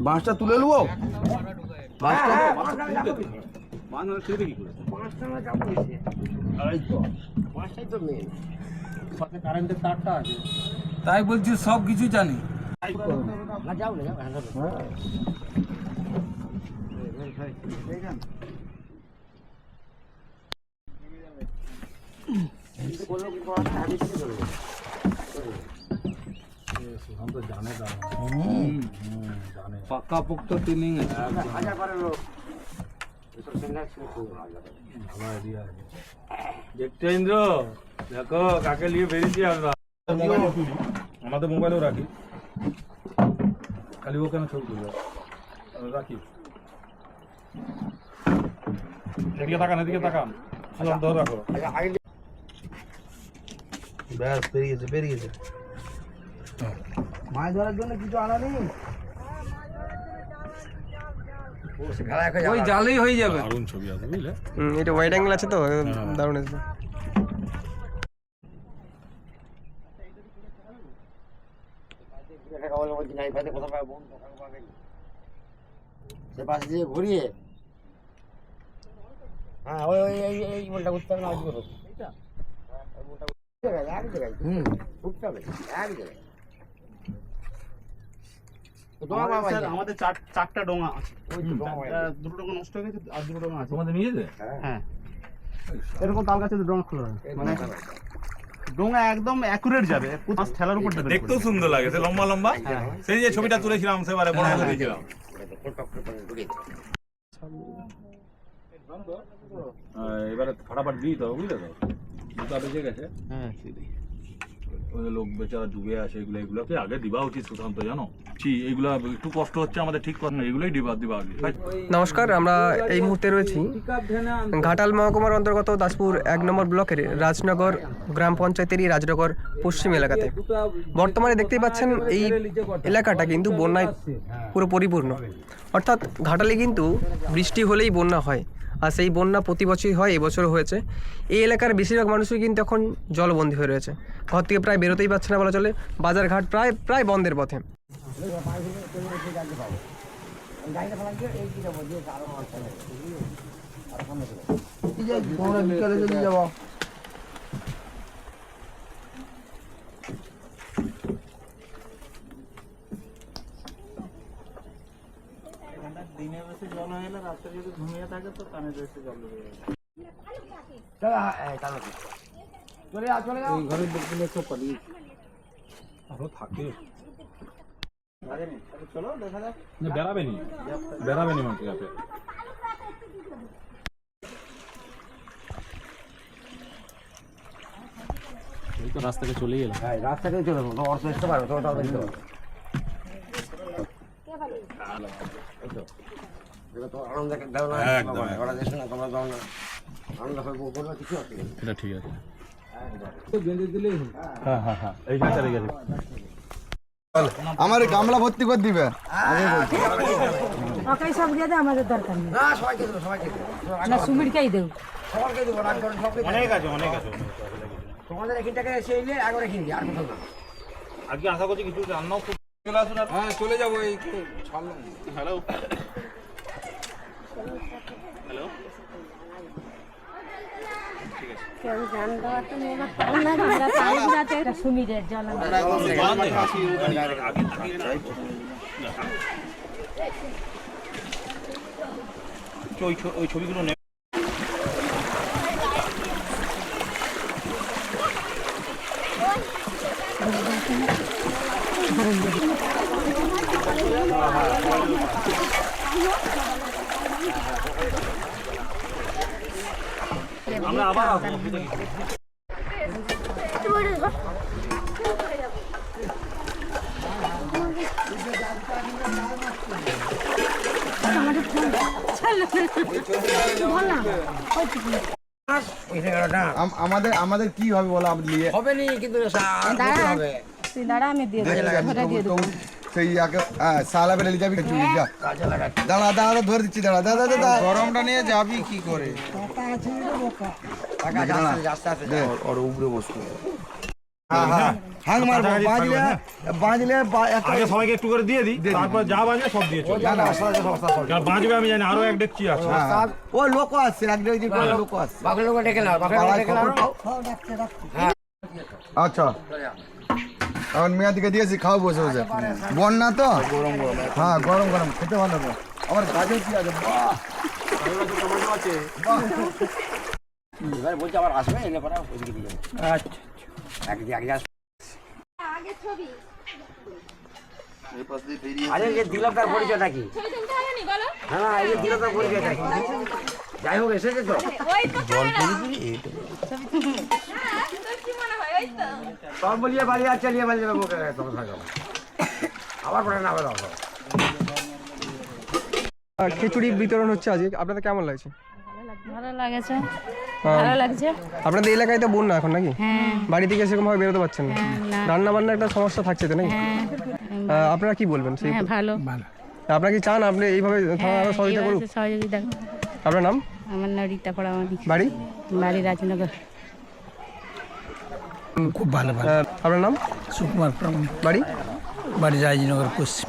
বাঁশটা তুলে নেব বাঁশটা তাই বলছি সব কিছু জানি পাক্কা পোক্ত ট্রেনিং দেখতে দেখো কাকে নিয়ে বেরিয়েছি আমরা। আমাদের মোবাইলেও রাখি। খালি ওখানে ছবি তুলবে? রাখি। এদিকে তাকান এদিকে তাকান। সুজন ধরে রাখো। ব্যাস পেরিয়েছে পেরিয়েছে মাছ ধরার জন্য কিছু আনা নেই? ওই জালেই হয়ে যাবে। দারুণ ছবি আছে বুঝলে? এটা ওয়াইড অ্যাঙ্গেল আছে তো দারুণ আসবে সে পাশে দিয়ে ঘুরিয়ে। হ্যাঁ ওই ওই এই উঠতে হবে না এক জায়গায় হুম। উঠতে হবে এক জায়গায় তো তোমার বাবা স্যার আমাদের চারটা ডোঙা আছে। দুটো নষ্ট হয়ে গেছে আর দুটো ডোঙা আছে। তোমাদের নিয়ে হ্যাঁ। এরকম তাল গাছে ডোঙা খোলা মানে ডোঙা একদম অ্যাকুরেট যাবে। মাছ ঠেলার উপর দেখতেও সুন্দর লাগে সে লম্বা লম্বা। সেই যে ছবিটা তুলেছিলাম সেবারে বড় করে দিয়েছিলাম। এবারে ফাটাফাট দিই তো বুঝলে তো? দুটা বেঁচে গেছে। হ্যাঁ সেটাই লোক বেচারা ডুবে আছে, এগুলো এগুলোকে আগে দিবা উচিত সুশান্ত, জানো? ছি, এগুলো একটু কষ্ট হচ্ছে আমাদের ঠিক কথা এগুলোই দিবা দিবা আগে। নমস্কার, আমরা এই মুহূর্তে রয়েছি ঘাটাল মহকুমার অন্তর্গত দাসপুর এক নম্বর ব্লকের রাজনগর গ্রাম পঞ্চায়েতেরই রাজনগর পশ্চিম এলাকাতে। বর্তমানে দেখতেই পাচ্ছেন এই এলাকাটা কিন্তু বন্যায় পুরো পরিপূর্ণ। অর্থাৎ ঘাটালে কিন্তু বৃষ্টি হলেই বন্যা হয়। আর সেই বন্যা প্রতি বছরই হয়, এবছরও হয়েছে। এই এলাকার বেশিরভাগ মানুষই কিন্তু এখন জলবন্দি হয়ে রয়েছে। ঘর থেকে প্রায় বেরোতেই পারছে না বলা চলে। বাজারঘাট প্রায় প্রায় বন্ধের পথে। থাকে তো কানে জল হয়ে চলো হ্যাঁ, এই চলো চলে যাও চলে যাও। ঘরের লোকগুলো তো পালিয়ে আরও থাকে। চলো দেখা যাক। না বেড়াবে নি বেড়াবে নি মাটি আপে এই তো রাস্তা থেকে চলেই এলাম হ্যাঁ রাস্তা থেকে চলে যাব অর্থ পারবে তোমার তো দেখতে পারবে এটা তো আনন্দ দাও না একদম, ওরা দেশে না তোমরা দাও না। আনন্দ করব করব কিছু অসুবিধা এটা ঠিক আছে। হ্যাঁ হ্যাঁ হ্যাঁ আমার গামলা ভর্তি করে দিবে। ওকাই সব দিয়ে দে আমাদের দরকার নেই। না সবাইকে দেবো সবাইকে না সুমিরকেই দেবো সবাইকে দেবো। অনেক আছে অনেক আছে। তোমাদের এখানটাকে এসে এলে একবার এখানে আর কোথাও না। আজকে আশা করছি কিছু রান্নাও খুব চলে আসুন হ্যাঁ চলে যাব এই ছাড়লাম। হ্যালো হ্যালো সুমিরের জল ওই ছ- ওই ছবিগুলো নে আমরা আবার। আম- আমাদের আমাদের কি হবে বলো আপনি হবে নি কিন্তু দাঁড়া আমি দিয়ে দিয়ে দেবো সেই আগে হ্যাঁ, সালা বেড়ে যাবি চুরি যা। দাঁড়া দাঁড়া ধরে দিচ্ছি দাঁড়া দাঁড়া দাঁড়া। গরমটা নিয়ে যাবি কি করে? ওর উপরে বসবো হ্যাঁ হ্যাঁ। হাং মারবো বাজলে বাজলে আগে সবাইকে একটু করে দিয়ে দিই তারপর যা বাজবে সব দিয়ে চলে। বাজবে আমি জানি আরও এক ডেকচি আছে। হ্যাঁ, ও লোক আসছে এক দেড় লোক আসছে। বাকি লোক ডেকে নাও বাকি লোক ডেকে নাও। আচ্ছা। এখন মেয়া দিকে দিয়েছি খাও বসে বসে। বন্যা তো? গরম গরম হ্যাঁ গরম গরম খেতে ভালো লাগে আমার গাজর কি আছে? বাহ! এবার বলছে আবার আসবে এলে পরে ওইদিকে দিয়ে আচ্ছা একদিকে আগে আসবে আরে যে দিলাম তার পরিচয়টা কি না না এই যে দিলাম তার যাই হোক এসেছে তো। বলিয়ে বাড়ি আর চালিয়ে বাড়ি যাবে মুখে তোমার সঙ্গে আবার পরে না হবে খিচুড়ি বিতরণ হচ্ছে আজকে। আপনাদের কেমন লাগছে? ভালো লাগেছে। ভালো লাগছে। আপনাদের এলাকায় তো বন্যা এখন নাকি? হ্যাঁ। বাড়ি থেকে সেরকম ভাবে বেরোতে পারছেন না। না। রান্না বান্না একটা সমস্যা থাকছে তো নাকি? হ্যাঁ। আপনারা কি বলবেন? সেই হ্যাঁ ভালো। আপনারা কি চান? আপনি এইভাবে থানা সহযোগিতা করুক। সহযোগিতা আপনার নাম? আমার নাম রীতা পড়ামানি বাড়ি? বাড়ি রাজনগর। খুব ভালো ভালো। আহ, আপনার নাম? সুকুমার বাড়ি? বাড়ি রাজনগর পশ্চিম।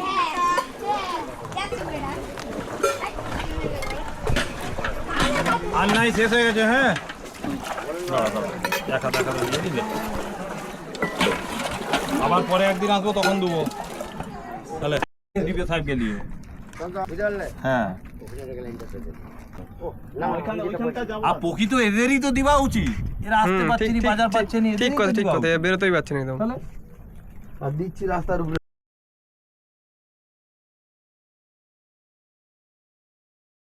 আর নাই শেষ হয়ে গেছে হ্যাঁ। দেখা দেখা আবার পরে একদিন আসব তখন দেবো। তাহলে দিবে সাহেবকে দিয়ে হ্যাঁ। আর পকি তো এদেরই তো দিবা উচিত। এরা আসতে পারছে বাজার পাচ্ছে নি ঠিক কথা ঠিক কথা। বেরোতেই পারছেন একদম। আর দিচ্ছি রাস্তার উপরে।